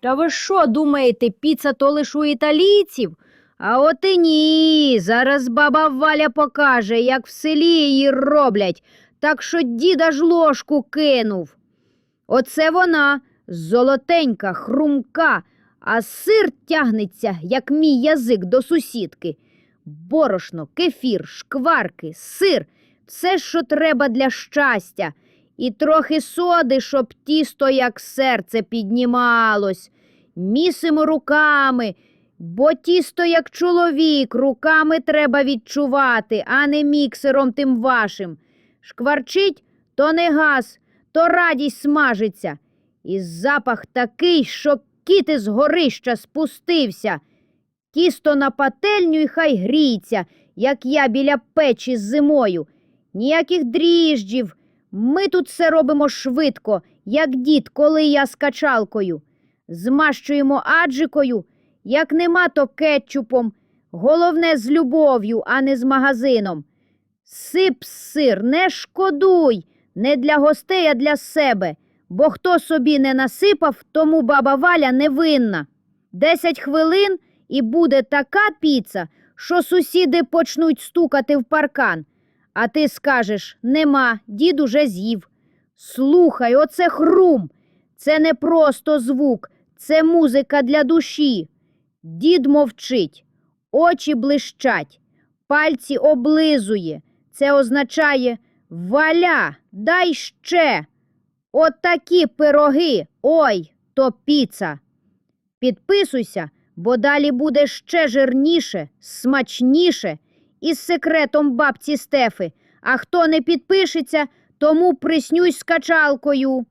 Та ви що думаєте, піца то лиш у італійців? А от і ні. Зараз баба Валя покаже, як в селі її роблять, так що діда ж ложку кинув. Оце вона, золотенька, хрумка, а сир тягнеться, як мій язик до сусідки. Борошно, кефір, шкварки, сир все, що треба для щастя, і трохи соди, щоб тісто, як серце, піднімалось. Місимо руками, бо тісто, як чоловік, руками треба відчувати, а не міксером тим вашим. Шкварчить, то не газ, то радість смажиться. І запах такий, що кіт із горища спустився. Тісто на пательню і хай гріється, як я біля печі з зимою. Ніяких дріжджів. Ми тут все робимо швидко, як дід, коли я з качалкою. Змащуємо аджикою, як нема, то кетчупом. Головне з любов'ю, а не з магазином. Сип сир, не шкодуй, не для гостей, а для себе. Бо хто собі не насипав, тому баба Валя не винна. Десять хвилин і буде така піца, що сусіди почнуть стукати в паркан. А ти скажеш нема, дід уже з'їв. Слухай, оце хрум. Це не просто звук, це музика для душі. Дід мовчить, очі блищать, пальці облизує. Це означає валя, дай ще. От такі пироги, ой, то піца. Підписуйся, бо далі буде ще жирніше, смачніше із секретом бабці Стефи. А хто не підпишеться, тому приснюсь з качалкою.